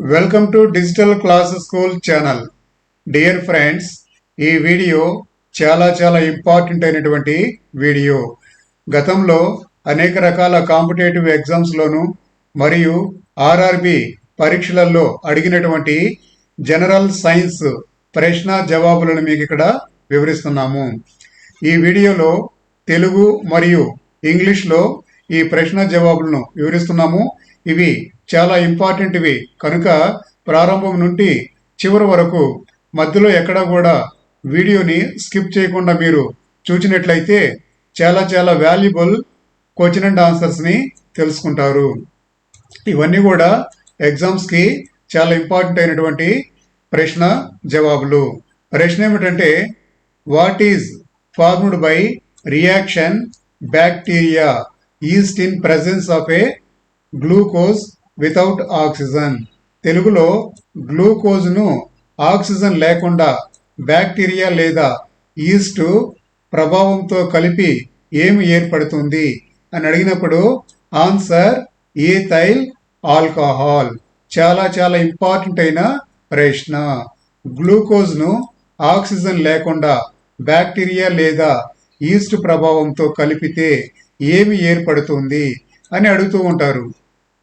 Welcome to digital class school channel dear friends ఈ video చాలా చాలా ఇంపార్టెంట్ అయినటువంటి వీడియో. గతంలో అనేక రకాల కాంపిటేటివ్ ఎగ్జామ్స్లోను మరియు ఆర్ఆర్బి పరీక్షలలో అడిగినటువంటి జనరల్ సైన్స్ ప్రశ్న జవాబులను మీకు ఇక్కడ వివరిస్తున్నాము. ఈ వీడియోలో తెలుగు మరియు ఇంగ్లీష్లో ఈ ప్రశ్న జవాబులను వివరిస్తున్నాము. ఇవి చాలా ఇంపార్టెంట్వి. కనుక ప్రారంభం నుండి చివరి వరకు మధ్యలో ఎక్కడా కూడా వీడియోని స్కిప్ చేయకుండా మీరు చూసినట్లయితే చాలా చాలా వాల్యుబుల్ క్వశ్చన్ అండ్ ఆన్సర్స్ని తెలుసుకుంటారు. ఇవన్నీ కూడా ఎగ్జామ్స్కి చాలా ఇంపార్టెంట్ అయినటువంటి ప్రశ్న జవాబులు. ప్రశ్న ఏమిటంటే what is formed by reaction bacteria yeast in presence of a glucose without oxygen. తెలుగులో గ్లూకోజ్ను ఆక్సిజన్ లేకుండా బ్యాక్టీరియా లేదా ఈస్ట్ ప్రభావంతో కలిపి ఏమి ఏర్పడుతుంది అని అడిగినప్పుడు ఆన్సర్ ఈథైల్ ఆల్కహాల్. చాలా చాలా ఇంపార్టెంట్ అయిన ప్రశ్న. గ్లూకోజ్ను ఆక్సిజన్ లేకుండా బ్యాక్టీరియా లేదా ఈస్ట్ ప్రభావంతో కలిపితే ఏమి ఏర్పడుతుంది అని అడుగుతూ ఉంటారు.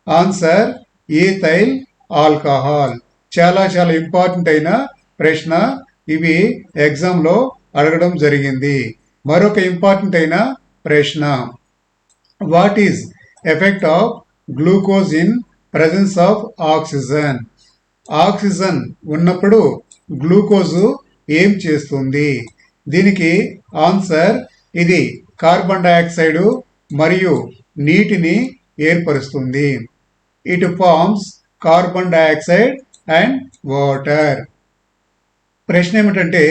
Answer ethyl alcohol. చాలా చాలా ఇంపార్టెంట్ అయిన ప్రశ్న. ఇవి ఎగ్జామ్లో అడగడం జరిగింది. మరొక ఇంపార్టెంట్ అయిన ప్రశ్న. What is effect of glucose in presence of oxygen? Oxygen ఉన్నప్పుడు గ్లూకోజు ఏం చేస్తుంది? దీనికి ఆన్సర్ ఇది కార్బన్ డయాక్సైడు మరియు నీటిని ఏర్పరుస్తుంది. It forms carbon dioxide and water ప్రశ్న ఏమిటంటే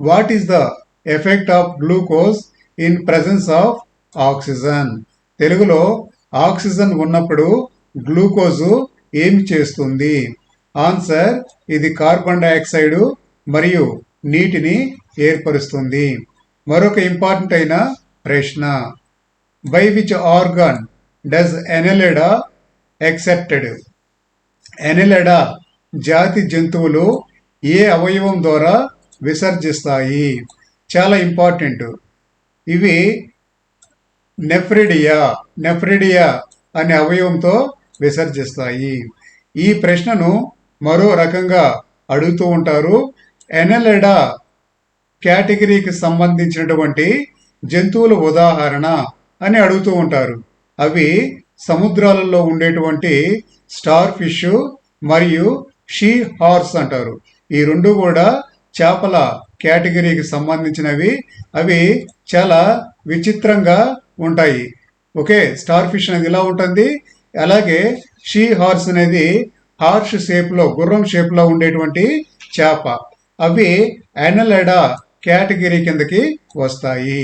what is the effect of glucose in presence of oxygen తెలుగులో ఆక్సిజన్ ఉన్నప్పుడు గ్లూకోజు ఏమి చేస్తుంది? ఆన్సర్ ఇది కార్బన్ డైఆక్సైడ్ మరియు నీటిని ఏర్పరుస్తుంది. మరొక ఇంపార్టెంట్ అయిన ప్రశ్న. By which organ does annelida excepted annelida జాతి జంతువులు ఏ అవయవం ద్వారా విసర్జిస్తాయి? చాలా ఇంపార్టెంట్ ఇవి నెఫ్రిడియా నెఫ్రిడియా అనే అవయవంతో విసర్జిస్తాయి. ఈ ప్రశ్నను మరో రకంగా అడుగుతూ ఉంటారు. ఎనెలెడా కేటగిరీకి సంబంధించినటువంటి జంతువుల ఉదాహరణ అని అడుగుతూ ఉంటారు. అవి సముద్రాలలో ఉండేటువంటి స్టార్ ఫిష్ మరియు షీ హార్స్ అంటారు. ఈ రెండు కూడా చేపల కేటగిరీకి సంబంధించినవి. అవి చాలా విచిత్రంగా ఉంటాయి. ఓకే స్టార్ ఫిష్ అనేది ఇలా ఉంటుంది. అలాగే షీ హార్స్ అనేది హార్ష్ షేప్లో గుర్రం షేప్లో ఉండేటువంటి చేప. అవి ఎనలెడా కేటగిరీ కిందకి వస్తాయి.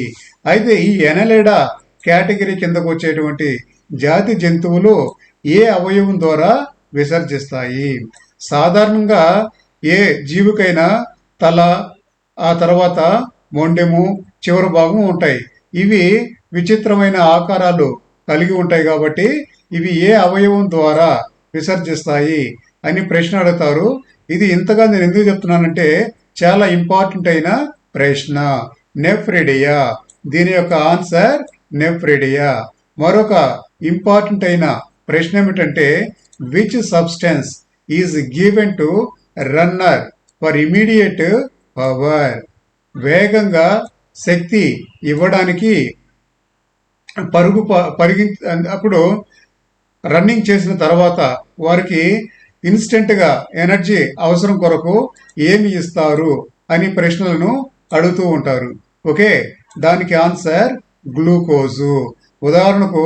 అయితే ఈ ఎనలెడా కేటగిరీ కిందకు వచ్చేటువంటి జాతి జంతువులు ఏ అవయవం ద్వారా విసర్జిస్తాయి? సాధారణంగా ఏ జీవికైనా తల ఆ తర్వాత మొండెము చివరి భాగం ఉంటాయి. ఇవి విచిత్రమైన ఆకారాలు కలిగి ఉంటాయి కాబట్టి ఇవి ఏ అవయవం ద్వారా విసర్జిస్తాయి అని ప్రశ్న అడుగుతారు. ఇది ఇంతగా నేను ఎందుకు చెప్తున్నానంటే చాలా ఇంపార్టెంట్ అయిన ప్రశ్న. నెఫ్రిడియా. దీని యొక్క ఆన్సర్ నెఫ్రిడియా. మరొక ఇంపార్టెంట్ అయిన ప్రశ్న ఏమిటంటే which substance is given to runner for immediate power వేగంగా శక్తి ఇవ్వడానికి పరుగు ప- పరిగి అప్పుడు రన్నింగ్ చేసిన తర్వాత వారికి ఇన్స్టెంట్గా ఎనర్జీ అవసరం కొరకు ఏమి ఇస్తారు అని ప్రశ్నలను అడుగుతూ ఉంటారు. ఓకే? దానికి ఆన్సర్ గ్లూకోజు ఉదాహరణకు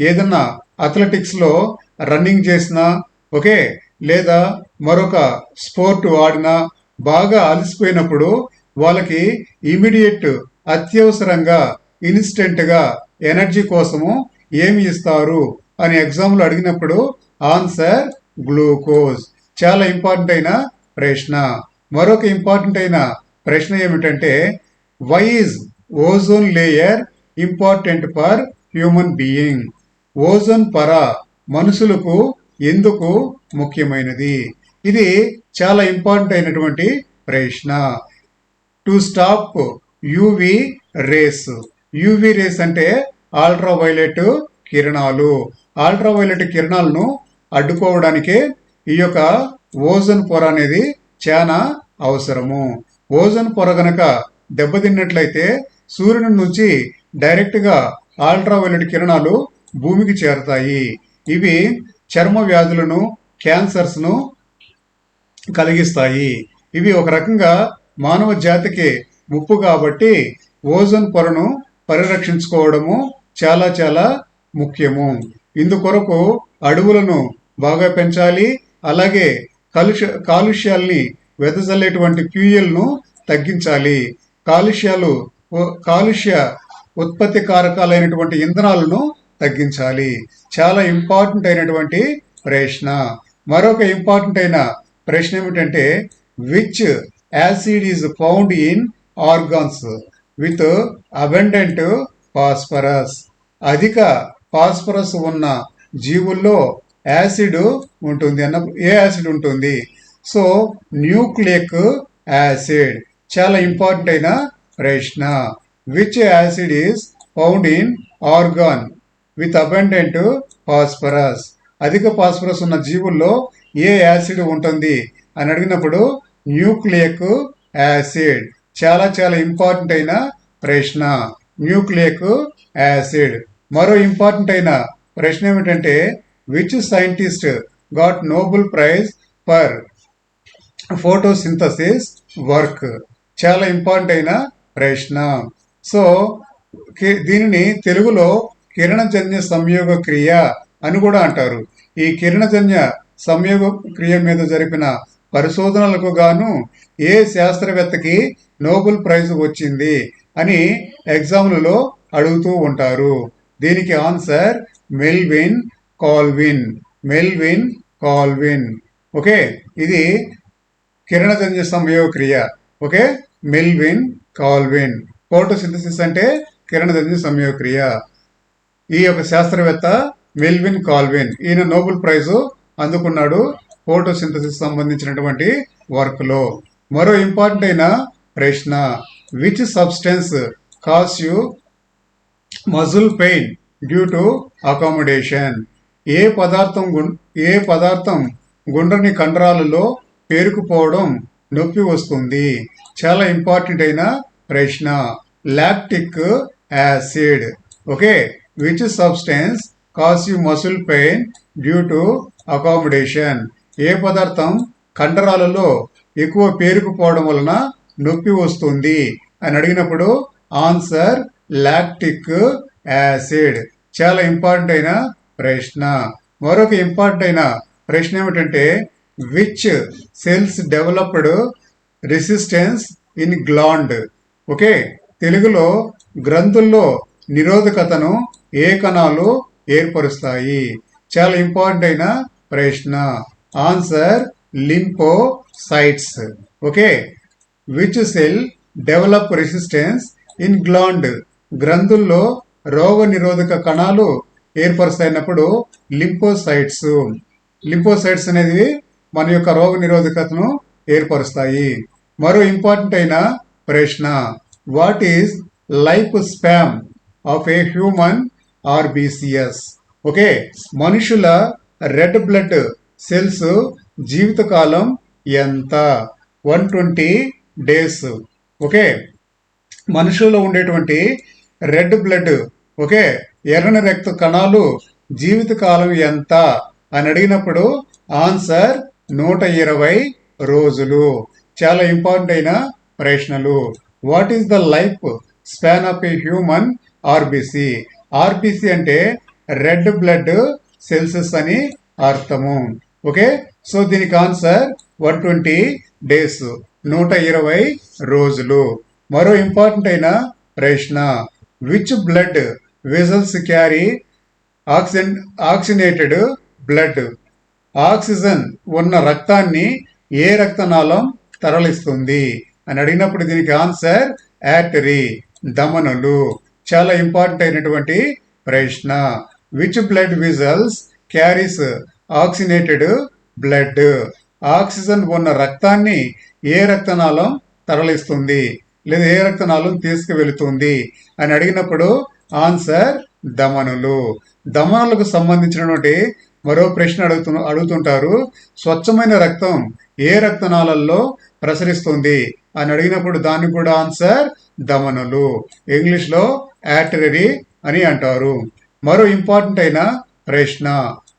ఏదన్నా అథ్లెటిక్స్లో రన్నింగ్ చేసినా ఓకే లేదా మరొక స్పోర్ట్ ఆడినా బాగా అలసిపోయినప్పుడు వాళ్ళకి ఇమీడియట్ అత్యవసరంగా ఇన్స్టెంట్గా ఎనర్జీ కోసము ఏమి ఇస్తారు అని ఎగ్జామ్లో అడిగినప్పుడు ఆన్సర్ గ్లూకోజ్ చాలా ఇంపార్టెంట్ అయిన ప్రశ్న. మరొక ఇంపార్టెంట్ అయిన ప్రశ్న ఏమిటంటే why is ozone layer important for human being ozone పొర మనుషులకు ఎందుకు ముఖ్యమైనది? ఇది చాలా ఇంపార్టెంట్ అయినటువంటి ప్రశ్న. To stop U V rays. U V rays అంటే అల్ట్రావైలెట్ కిరణాలు. అల్ట్రావైలెట్ కిరణాలను అడ్డుకోవడానికి ఈ యొక్క ఓజోన్ పొర అనేది చాలా అవసరము. ఓజోన్ పొర గనక దెబ్బతిన్నట్లయితే సూర్యుని నుంచి డైరెక్ట్గా అల్ట్రావైలెట్ కిరణాలు భూమికి చేరతాయి. ఇవి చర్మ వ్యాధులను క్యాన్సర్స్ను కలిగిస్తాయి. ఇవి ఒక రకంగా మానవ జాతికి ముప్పు కాబట్టి ఓజోన్ పొరను పరిరక్షించుకోవడము చాలా చాలా ముఖ్యము. ఇందుకొరకు అడవులను బాగా పెంచాలి. అలాగే కలుష కాలుష్యాల్ని వెదజల్లేటువంటి ఫ్యూయల్ను తగ్గించాలి. కాలుష్యాలు కాలుష్య ఉత్పత్తి కారకాలైనటువంటి ఇంధనాలను తగ్గించాలి. చాలా ఇంపార్టెంట్ అయినటువంటి ప్రశ్న. మరొక ఇంపార్టెంట్ అయిన ప్రశ్న ఏమిటంటే which acid is found in organs with abundant phosphorus అధిక ఫాస్ఫరస్ ఉన్న జీవుల్లో యాసిడ్ ఉంటుంది అన్న ఏ యాసిడ్ ఉంటుంది? సో న్యూక్లియక్ యాసిడ్ చాలా ఇంపార్టెంట్ అయిన ప్రశ్న. Which acid is found in organ with abundant phosphorus అధిక ఫాస్ఫరస్ ఉన్న జీవుల్లో ఏ యాసిడ్ ఉంటుంది? అని అడిగినప్పుడు న్యూక్లియక్ యాసిడ్. చాలా చాలా ఇంపార్టెంట్ అయిన ప్రశ్న. న్యూక్లియక్ యాసిడ్. మరో ఇంపార్టెంట్ అయిన ప్రశ్న ఏమిటంటే which scientist got Nobel prize for photosynthesis work చాలా ఇంపార్టెంట్ అయిన ప్రశ్న. సో దీనిని తెలుగులో కిరణజన్య సంయోగ క్రియ అని కూడా అంటారు. ఈ కిరణజన్య సంయోగ క్రియ మీద జరిపిన పరిశోధనలకు గాను ఏ శాస్త్రవేత్తకి నోబెల్ ప్రైజ్ వచ్చింది అని ఎగ్జామ్లలో అడుగుతూ ఉంటారు. దీనికి answer Melvin Calvin. Melvin Calvin. Okay? ఇది కిరణజన్య సంయోగ క్రియ. ఓకే? Melvin Calvin. ఫోటోసింథసిస్ అంటే కిరణజన్య సంయోగ క్రియ. ఈ యొక్క శాస్త్రవేత్త మెల్విన్ కాల్విన్. ఈయన నోబెల్ ప్రైజ్ అందుకున్నాడు ఫోటోసింథసిస్ సంబంధించినటువంటి వర్క్లో. మరో ఇంపార్టెంట్ అయిన ప్రశ్న which substance causes you muscle pain due to accumulation ఏ పదార్థం ఏ పదార్థం గుండ్రని కండరాలలో పేరుకుపోవడం నొప్పి వస్తుంది? చాలా ఇంపార్టెంట్ అయిన ప్రశ్న lactic acid okay? Which substance causes you muscle pain due to accumulation ఏ పదార్థం కండరాలలో ఎక్కువ పేరుకుపోవడం వలన నొప్పి వస్తుంది? అని అడిగినప్పుడు ఆన్సర్ లాక్టిక్ యాసిడ్. చాలా ఇంపార్టెంట్ అయిన ప్రశ్న. మరొక ఇంపార్టెంట్ అయిన ప్రశ్న ఏమిటంటే which cells developed resistance in gland okay తెలుగులో గ్రంథుల్లో నిరోధకతను ఏ కణాలు ఏర్పరుస్తాయి. చాలా ఇంపార్టెంట్ అయిన ప్రశ్న. Answer lymphocytes okay? Which cell develop resistance in gland? గ్రంథుల్లో రోగ నిరోధక కణాలు ఏర్పరుస్తాయినప్పుడు లింపోసైట్స్. లింపోసైట్స్ అనేది మన యొక్క రోగ నిరోధకతను ఏర్పరుస్తాయి. మరో ఇంపార్టెంట్ అయిన ప్రశ్న. What is life span of a human RBCs. Okay మనుషుల రెడ్ బ్లడ్ సెల్స్ జీవితకాలం ఎంత? One twenty days. ఓకే మనుషుల్లో ఉండేటువంటి రెడ్ బ్లడ్ ఓకే ఎర్రని రక్త కణాలు జీవితకాలం ఎంత? అని అడిగినప్పుడు ఆన్సర్ నూట ఇరవై రోజులు. చాలా ఇంపార్టెంట్ అయిన ప్రశ్నలు. What is the life span of a human RBC? RBC అంటే రెడ్ బ్లడ్ సెల్సెస్ అని అర్థము. ఓకే? సో దీనికి ఆన్సర్ వన్ ట్వంటీ డేస్ నూట ఇరవై రోజులు. మరో ఇంపార్టెంట్ అయిన ప్రశ్న which blood vessels carry oxygen oxygenated blood? Oxygen ఉన్న రక్తాన్ని ఏ రక్తనాళం తరలిస్తుంది? అని అడిగినప్పుడు దీనికి ఆన్సర్ యాటరీ దమనులు. చాలా ఇంపార్టెంట్ అయినటువంటి ప్రశ్న. Which blood vessels carries oxygenated blood oxygen ఉన్న రక్తాన్ని ఏ రక్తనాళం తరలిస్తుంది? లేదా ఏ రక్తనాళం తీసుకువెళుతుంది? అని అడిగినప్పుడు ఆన్సర్ దమనులు. దమనులకు సంబంధించినటువంటి మరో ప్రశ్న అడుగుతు అడుగుతుంటారు. స్వచ్ఛమైన రక్తం ఏ రక్తనాళల్లో ప్రసరిస్తుంది? అని అడిగినప్పుడు దానికి కూడా ఆన్సర్ దమనులు. ఇంగ్లీష్లో యాటరీ అని అంటారు. మరో ఇంపార్టెంట్ అయిన ప్రశ్న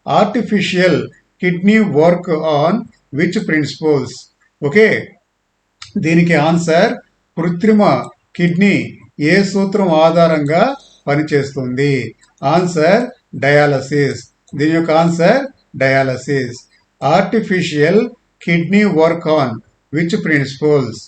artificial kidney work on which principles okay దీనికి ఆన్సర్ కృత్రిమ కిడ్నీ ఏ సూత్రం ఆధారంగా పనిచేస్తుంది? ఆన్సర్ డయాలసిస్ దీని యొక్క answer dialysis artificial kidney work on which principles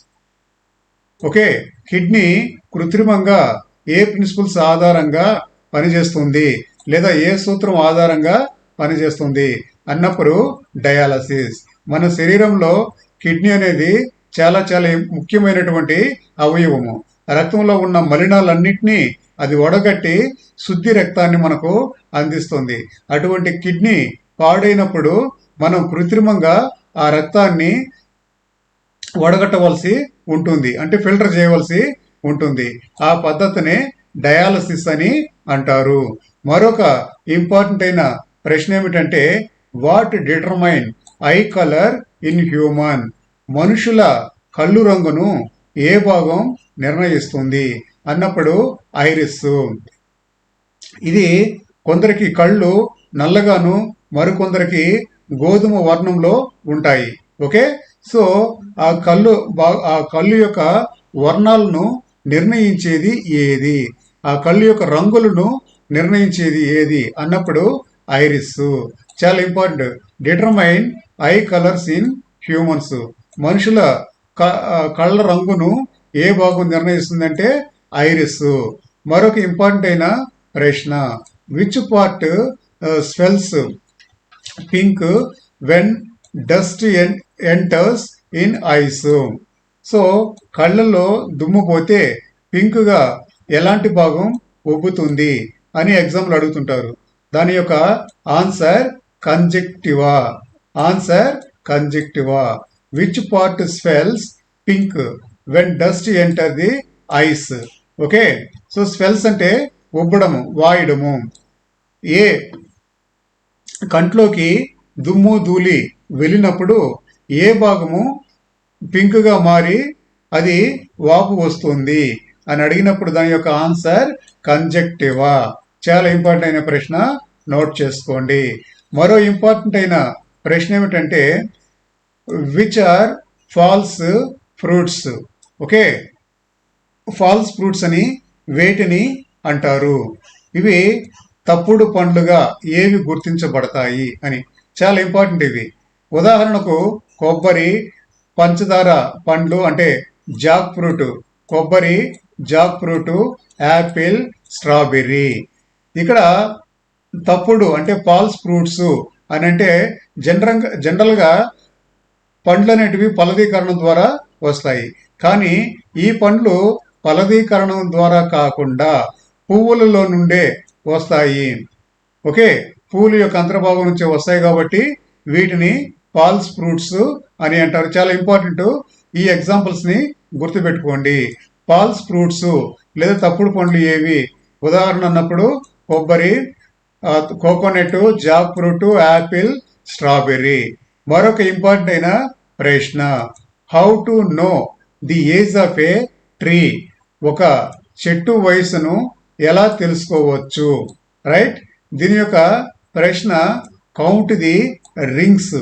okay kidney కృత్రిమంగా ఏ ప్రిన్సిపల్స్ ఆధారంగా పనిచేస్తుంది లేదా ఏ సూత్రం ఆధారంగా పనిచేస్తుంది అన్నప్పుడు డయాలసిస్. మన శరీరంలో కిడ్నీ అనేది చాలా చాలా ముఖ్యమైనటువంటి అవయవము. రక్తంలో ఉన్న మలినాలన్నింటినీ అది వడగట్టి శుద్ధి రక్తాన్ని మనకు అందిస్తుంది. అటువంటి కిడ్నీ పాడైనప్పుడు మనం కృత్రిమంగా ఆ రక్తాన్ని వడగట్టవలసి ఉంటుంది. అంటే ఫిల్టర్ చేయవలసి ఉంటుంది. ఆ పద్ధతిని డయాలసిస్ అని అంటారు. మరొక ఇంపార్టెంట్ అయిన ప్రశ్న ఏమిటంటే what determine eye colour in human? మనుషుల కళ్ళు రంగును ఏ భాగం నిర్ణయిస్తుంది? అన్నప్పుడు ఐరిస్. ఇది కొందరికి కళ్ళు నల్లగాను మరికొందరికి గోధుమ వర్ణంలో ఉంటాయి. ఓకే? సో ఆ కళ్ళు ఆ కళ్ళు యొక్క వర్ణాలను నిర్ణయించేది ఏది? ఆ కళ్ళు యొక్క రంగులను నిర్ణయించేది ఏది? అన్నప్పుడు ఐరిస్. చాలా important. Determine eye colours in humans. మనుషుల కళ్ళ రంగును ఏ భాగం నిర్ణయిస్తుందంటే ఐరిస్. మరొక ఇంపార్టెంట్ అయిన ప్రశ్న. Which part swells pink when dust enters in eyes? So కళ్ళల్లో దుమ్ము పోతే పింక్గా ఎలాంటి భాగం ఒబ్బుతుంది అని ఎగ్జామ్లు అడుగుతుంటారు. దాని యొక్క answer conjunctiva. Answer conjunctiva. Which part swells pink when dust enter the eyes okay? So swells అంటే ఉబ్బడము వాయడము. ఏ? కంట్లోకి దుమ్ము ధూళి వెళ్ళినప్పుడు ఏ భాగము పింక్గా మారి అది వాపు వస్తుంది అని అడిగినప్పుడు దాని యొక్క ఆన్సర్ కంజెక్టివా. చాలా ఇంపార్టెంట్ అయిన ప్రశ్న. నోట్ చేసుకోండి. మరో ఇంపార్టెంట్ అయిన ప్రశ్న ఏమిటంటే which are false fruits okay? False fruits అని వేటిని అంటారు? ఇవి తప్పుడు పండ్లుగా ఏవి గుర్తించబడతాయి అని. చాలా ఇంపార్టెంట్ ఇవి. ఉదాహరణకు కొబ్బరి పంచదార పండ్లు అంటే జాక్ ఫ్రూట్ కొబ్బరి జాక్ ఫ్రూట్ యాపిల్ స్ట్రాబెర్రీ. ఇక్కడ తప్పుడు అంటే ఫాల్స్ ఫ్రూట్స్ అని అంటే జనరల్ జనరల్గా పండ్లు అనేటివి ఫలదీకరణం ద్వారా వస్తాయి. కానీ ఈ పండ్లు ఫలదీకరణం ద్వారా కాకుండా పువ్వులలో నుండే వస్తాయి. ఓకే? పువ్వుల యొక్క అంతర్భాగం నుంచి వస్తాయి కాబట్టి వీటిని ఫాల్స్ ఫ్రూట్స్ అని అంటారు. చాలా ఇంపార్టెంట్. ఈ ఎగ్జాంపుల్స్ని గుర్తుపెట్టుకోండి. ఫాల్స్ ఫ్రూట్స్ లేదా తప్పుడు పండ్లు ఏవి? ఉదాహరణ అన్నప్పుడు కొబ్బరి coconut jack fruit apple strawberry. మరొక ఇంపార్టెంట్ అయిన ప్రశ్న. How to know the age of a tree ఒక చెట్టు వయసును ఎలా తెలుసుకోవచ్చు? రైట్ దీని యొక్క ప్రశ్న కౌంట్ ది రింగ్స్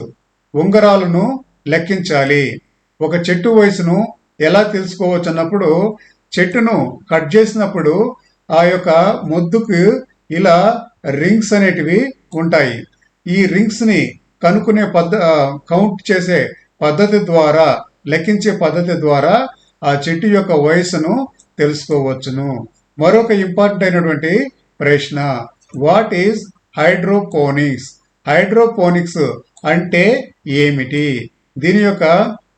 ఉంగరాలను లెక్కించాలి. ఒక చెట్టు వయసును ఎలా తెలుసుకోవచ్చు అన్నప్పుడు చెట్టును కట్ చేసినప్పుడు ఆ యొక్క మొద్దుకు ఇలా రింగ్స్ అనేటివి ఉంటాయి. ఈ రింగ్స్ని కనుక్కునే పద్ధ కౌంట్ చేసే పద్ధతి ద్వారా లెక్కించే పద్ధతి ద్వారా ఆ చెట్టు యొక్క వయసును తెలుసుకోవచ్చును. మరొక ఇంపార్టెంట్ అయినటువంటి ప్రశ్న వాట్ ఈజ్ హైడ్రోపోనిక్స్? హైడ్రోపోనిక్స్ అంటే ఏమిటి? దీని యొక్క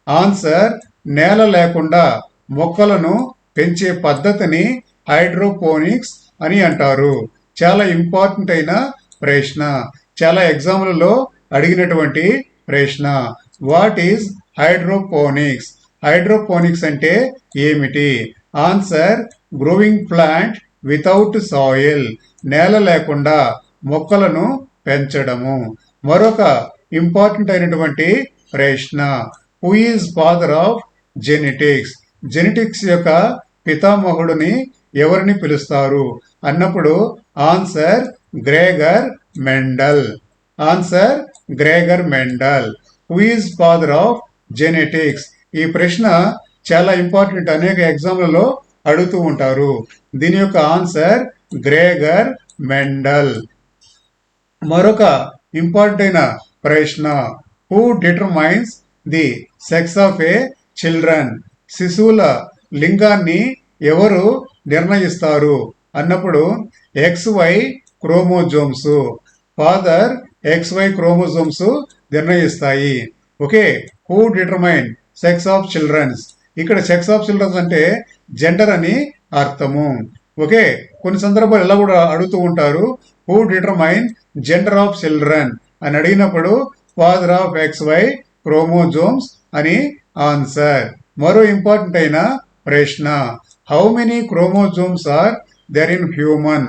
ఆన్సర్ నేల లేకుండా మొక్కలను పెంచే పద్ధతిని హైడ్రోపోనిక్స్ అని అంటారు. చాలా ఇంపార్టెంట్ అయిన ప్రశ్న. చాలా ఎగ్జామ్లలో అడిగినటువంటి ప్రశ్న. What is hydroponics? హైడ్రోపోనిక్స్ అంటే ఏమిటి? Answer growing plant without soil. నేల లేకుండా మొక్కలను పెంచడము. మరొక ఇంపార్టెంట్ అయినటువంటి ప్రశ్న. Who is father of genetics genetics యొక్క పితామహుడిని ఎవరిని పిలుస్తారు? అన్నప్పుడు answer Gregor Mendel. Answer Gregor Mendel. Who is father of genetics ఈ ప్రశ్న చాలా ఇంపార్టెంట్. అనేక ఎగ్జామ్లలో అడుగుతూ ఉంటారు. దీని యొక్క ఆన్సర్ గ్రేగర్ మెండల్. మరొక ఇంపార్టెంట్ అయిన ప్రశ్న who determines the sex of a children శిశువుల లింగాన్ని ఎవరు నిర్ణయిస్తారు? అన్నప్పుడు X Y chromosomes. Father X Y chromosomes నిర్ణయిస్తాయి. Okay who determine sex of childrens ఇక్కడ సెక్స్ ఆఫ్ చిల్డ్రన్స్ అంటే జెండర్ అని అర్థము. ఓకే కొన్ని సందర్భాలు ఎలా కూడా అడుగుతూ ఉంటారు. Who determine gender of children అని అడిగినప్పుడు father of X Y chromosomes అని ఆన్సర్ మరో ఇంపార్టెంట్ అయిన ప్రశ్న how many chromosomes are there in human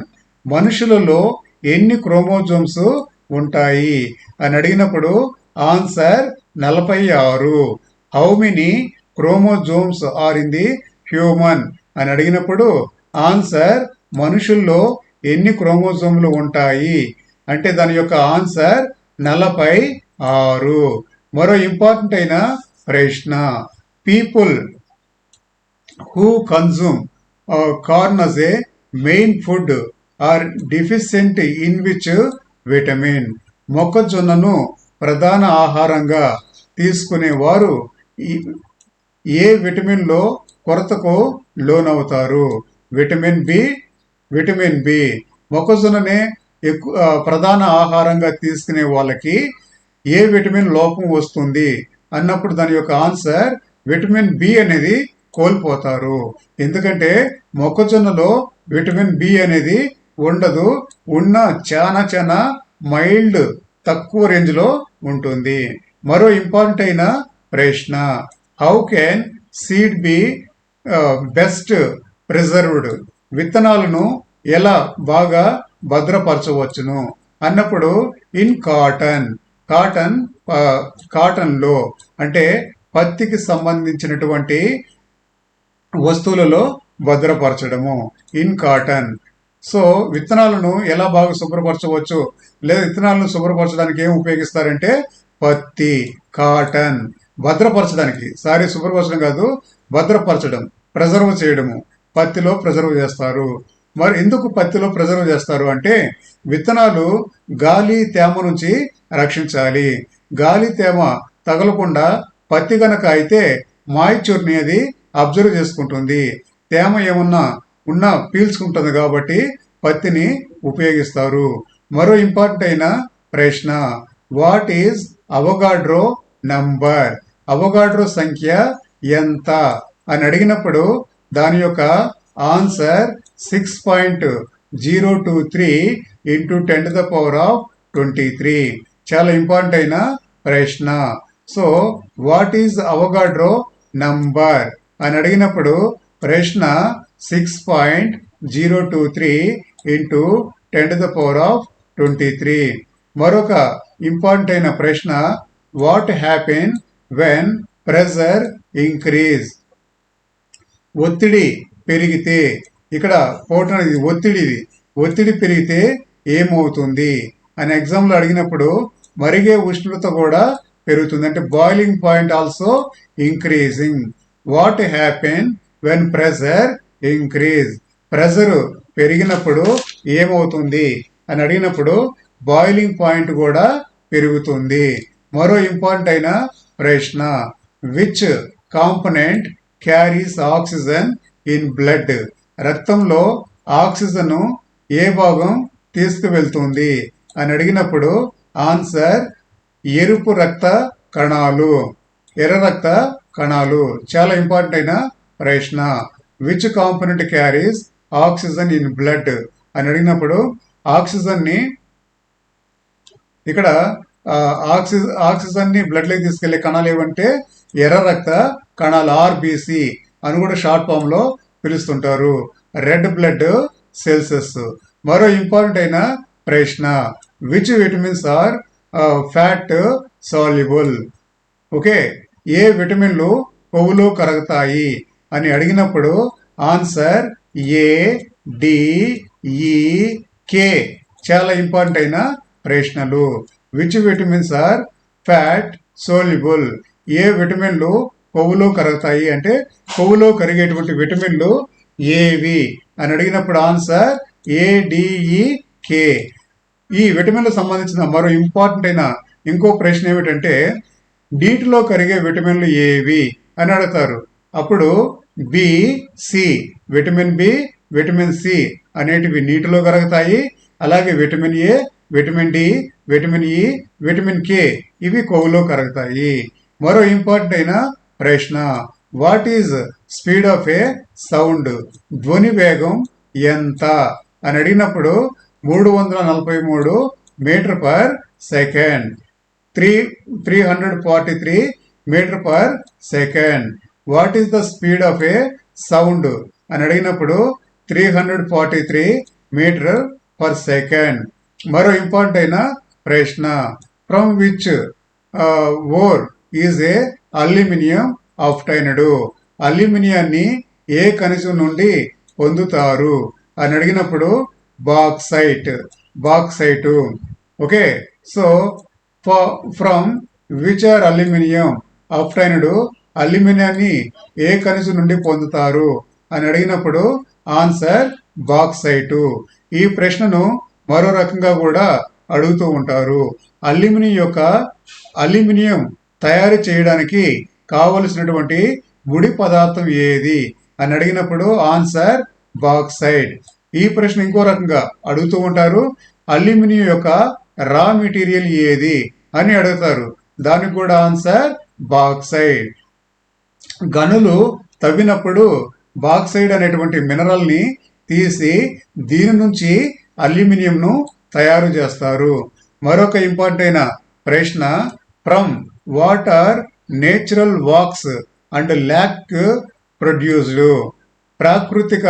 మనుషులలో ఎన్ని క్రోమోజోమ్స్ ఉంటాయి? అని అడిగినప్పుడు ఆన్సర్ నలభై ఆరు. How many chromosomes are in the human అని అడిగినప్పుడు ఆన్సర్ మనుషుల్లో ఎన్ని క్రోమోజోమ్లు ఉంటాయి? అంటే దాని యొక్క ఆన్సర్ నలభై ఆరు. మరో ఇంపార్టెంట్ అయిన ప్రశ్న. People who consume corn as a main food are deficient in which vitamin మొక్కజొన్నను ప్రధాన ఆహారంగా తీసుకునేవారు ఏ విటమిన్లో కొరతకు లోనవుతారు? విటమిన్ బి విటమిన్ బి మొక్కజొన్ననే ఎక్కువ ప్రధాన ఆహారంగా తీసుకునే వాళ్ళకి ఏ విటమిన్ లోపం వస్తుంది అన్నప్పుడు దాని యొక్క ఆన్సర్ విటమిన్ బి అనేది కోల్పోతారు. ఎందుకంటే మొక్కజొన్నలో విటమిన్ బి అనేది ఉండదు ఉన్న చాలా చాలా మైల్డ్ తక్కువ రేంజ్లో ఉంటుంది. మరో ఇంపార్టెంట్ అయిన ప్రశ్న how can seed be best preserved? విత్తనాలను ఎలా బాగా భద్రపరచవచ్చును? అన్నప్పుడు ఇన్ కాటన్ కాటన్ కాటన్లో అంటే పత్తికి సంబంధించినటువంటి వస్తువులలో భద్రపరచడము. ఇన్ కాటన్ సో విత్తనాలను ఎలా బాగా శుభ్రపరచవచ్చు? లేదా విత్తనాలను శుభ్రపరచడానికి ఏం ఉపయోగిస్తారంటే పత్తి కాటన్ భద్రపరచడానికి. సారీ శుభ్రపరచడం కాదు భద్రపరచడం ప్రిజర్వ్ చేయడము. పత్తిలో ప్రిజర్వ్ చేస్తారు. మరి ఎందుకు పత్తిలో ప్రిజర్వ్ చేస్తారు అంటే విత్తనాలు గాలి తేమ నుంచి రక్షించాలి. గాలి తేమ తగలకుండా పత్తి గనక అయితే మాయిశ్చర్ని అది అబ్జర్వ్ చేసుకుంటుంది. తేమ ఏమన్నా ఉన్నా పీల్చుకుంటుంది కాబట్టి పత్తిని ఉపయోగిస్తారు. మరో ఇంపార్టెంట్ అయిన ప్రశ్న what is Avogadro number? Avogadro సంఖ్య ఎంత? అని అడిగినప్పుడు దాని యొక్క answer six point zero two three into ten the power of twenty three చాలా ఇంపార్టెంట్ అయిన ప్రశ్న. So what is Avogadro number అని అడిగినప్పుడు ప్రశ్న six point zero two three into ten the power of twenty three మరొక important అయిన ప్రశ్న what happen when pressure increase ఒత్తిడి పెరిగితే ఇక్కడ పోవటం ఇది ఒత్తిడి ఒత్తిడి పెరిగితే ఏమవుతుంది? అని ఎగ్జామ్లో అడిగినప్పుడు మరిగే ఉష్ణత కూడా పెరుగుతుంది. అంటే boiling point also increasing what happen when pressure increase pressure పెరిగినప్పుడు ఏమవుతుంది? అని అడిగినప్పుడు బాయిలింగ్ పాయింట్ కూడా పెరుగుతుంది. మరో ఇంపార్టెంట్ అయిన ప్రశ్న which component carries oxygen in blood రక్తంలో ఆక్సిజన్ ఏ భాగం తీసుకువెళ్తుంది? అని అడిగినప్పుడు ఆన్సర్ ఎరుపు రక్త కణాలు. ఎర్ర రక్త కణాలు. చాలా ఇంపార్టెంట్ అయిన ప్రశ్న. Which component carries oxygen in blood అని అడిగినప్పుడు ఆక్సిజన్ని ఇక్కడ ఆక్సి ఆక్సిజన్ ఆక్సిజన్ని బ్లడ్లోకి తీసుకెళ్ళే కణాలు ఏవంటే ఎర్ర రక్త కణాలు ఆర్బిసి అని కూడా షార్ట్ ఫామ్లో పిలుస్తుంటారు. Red blood cells. మరో ఇంపార్టెంట్ అయిన ప్రశ్న. Which vitamins are fat soluble okay ఏ విటమిన్లు కొవ్వులో కరుగుతాయి అని అడిగినప్పుడు ఆన్సర్ ఏ డి ఈ కే. చాలా ఇంపార్టెంట్ అయిన ప్రశ్నలు. Which vitamins are fat soluble ఏ విటమిన్లు కొవ్వులో కరుగుతాయి అంటే కొవ్వులో కరిగేటువంటి విటమిన్లు ఏవి? అని అడిగినప్పుడు ఆన్సర్ ఏడిఈ కే. ఈ విటమిన్లకు సంబంధించిన మరో ఇంపార్టెంట్ అయిన ఇంకో ప్రశ్న ఏమిటంటే నీటిలో కరిగే విటమిన్లు ఏవి? అని అడుగుతారు. అప్పుడు B C vitamin B vitamin C అనేటివి నీటిలో కరుగుతాయి. అలాగే vitamin A vitamin D vitamin E vitamin K ఇవి కొవ్వులో కరుగుతాయి. మరో ఇంపార్టెంట్ అయిన ప్రశ్న. What is speed of a sound ధ్వని వేగం ఎంత? అని అడిగినప్పుడు మూడు వందల నలభై మూడు metre per second three three hundred forty three metre per second what is the speed of a sound అని అడిగినప్పుడు three hundred forty three metre per second మరో ఇంపార్టెంట్ అయిన ప్రశ్న. From which ore is a aluminium obtained అల్యూమినియాన్ని ఏ ఖనిజం నుండి పొందుతారు? అని అడిగినప్పుడు bauxite bauxite. Okay so from which ore aluminium obtained అల్యూమినియాన్ని ఏ ఖనిజం నుండి పొందుతారు? అని అడిగినప్పుడు ఆన్సర్ బాక్సైటు. ఈ ప్రశ్నను మరో రకంగా కూడా అడుగుతూ ఉంటారు. అల్యూమినియం యొక్క అల్యూమినియం తయారు చేయడానికి కావలసినటువంటి ముడి పదార్థం ఏది? అని అడిగినప్పుడు ఆన్సర్ బాక్సైడ్. ఈ ప్రశ్న ఇంకో రకంగా అడుగుతూ ఉంటారు అల్యూమినియం యొక్క రా మెటీరియల్ ఏది? అని అడుగుతారు. దానికి కూడా ఆన్సర్ బాక్సైడ్. గనులు తవ్వినప్పుడు బాక్సైడ్ అనేటువంటి మినరల్ని తీసి దీని నుంచి అల్యూమినియంను తయారు చేస్తారు. మరొక ఇంపార్టెంట్ అయిన ప్రశ్న from water natural wax and lac produced. ప్రాకృతిక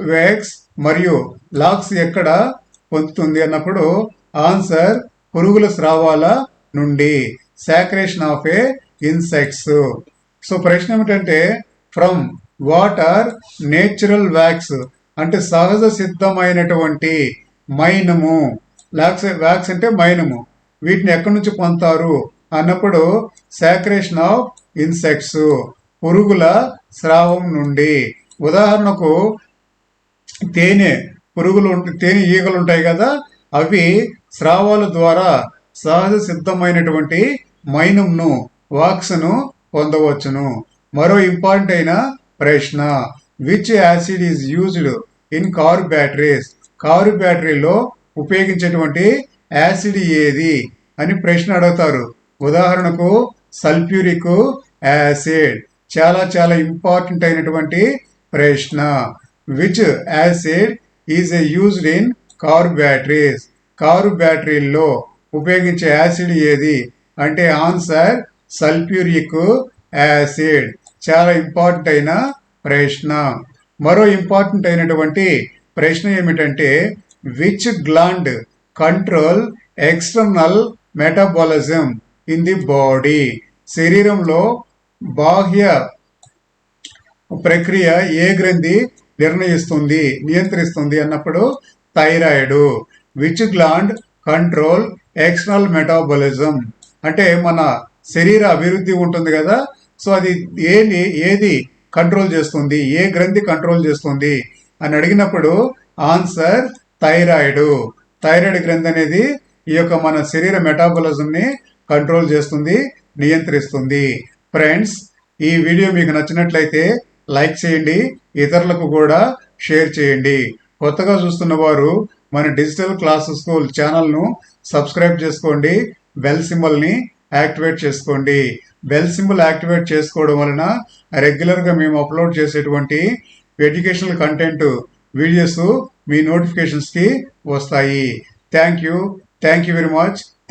wax మరియు లాక్స్ ఎక్కడ పొందుతుంది అన్నప్పుడు ఆన్సర్ పురుగుల స్రావాల నుండి secretion of a insects so ప్రశ్న ఏమిటంటే ఫ్రమ్ వాటర్ నేచురల్ వ్యాక్స్ అంటే సహజ సిద్ధమైనటువంటి మైనము. వ్యాక్స్ వ్యాక్స్ అంటే మైనము. వీటిని ఎక్కడి నుంచి పొందుతారు? అన్నప్పుడు సాక్రేషన్ ఆఫ్ ఇన్సెక్ట్స్ పురుగుల స్రావం నుండి. ఉదాహరణకు తేనె పురుగులు తేనె ఈగలు ఉంటాయి కదా అవి స్రావాల ద్వారా సహజ సిద్ధమైనటువంటి మైనంను వాక్స్ను పొందవచ్చును. మరో ఇంపార్టెంట్ అయిన ప్రశ్న which acid is used in car batteries car బ్యాటరీలో ఉపయోగించేటువంటి యాసిడ్ ఏది? అని ప్రశ్న అడుగుతారు. ఉదాహరణకు సల్ఫ్యూరిక్ యాసిడ్ చాలా చాలా ఇంపార్టెంట్ అయినటువంటి ప్రశ్న. Which acid is a used in car batteries car బ్యాటరీల్లో ఉపయోగించే యాసిడ్ ఏది? అంటే ఆన్సర్ సల్ఫ్యూరిక్ యాసిడ్. చాలా ఇంపార్టెంట్ అయిన ప్రశ్న. మరో ఇంపార్టెంట్ అయినటువంటి ప్రశ్న ఏమిటంటే which gland control external metabolism in the body. శరీరంలో బాహ్య ప్రక్రియ ఏ గ్రంథి నిర్ణయిస్తుంది నియంత్రిస్తుంది అన్నప్పుడు thyroid which gland control external metabolism అంటే మన శరీర అభివృద్ధి ఉంటుంది కదా సో అది ఏది ఏది కంట్రోల్ చేస్తుంది ఏ గ్రంథి కంట్రోల్ చేస్తుంది అని అడిగినప్పుడు ఆన్సర్ థైరాయిడ్. థైరాయిడ్ గ్రంథి అనేది ఈ యొక్క మన శరీర మెటాబాలిజంని కంట్రోల్ చేస్తుంది నియంత్రిస్తుంది. ఫ్రెండ్స్ ఈ వీడియో మీకు నచ్చినట్లయితే లైక్ చేయండి ఇతరులకు కూడా షేర్ చేయండి. కొత్తగా చూస్తున్న వారు మన డిజిటల్ క్లాస్ స్కూల్ ఛానల్ను సబ్స్క్రైబ్ చేసుకోండి బెల్ సింబల్ని యాక్టివేట్ చేసుకోండి. బెల్ సింబల్ యాక్టివేట్ చేసుకోవడం వలన రెగ్యులర్గా మేము అప్లోడ్ చేసేటువంటి ఎడ్యుకేషనల్ కంటెంట్ వీడియోస్ మీ నోటిఫికేషన్స్కి వస్తాయి. Thank you thank you very much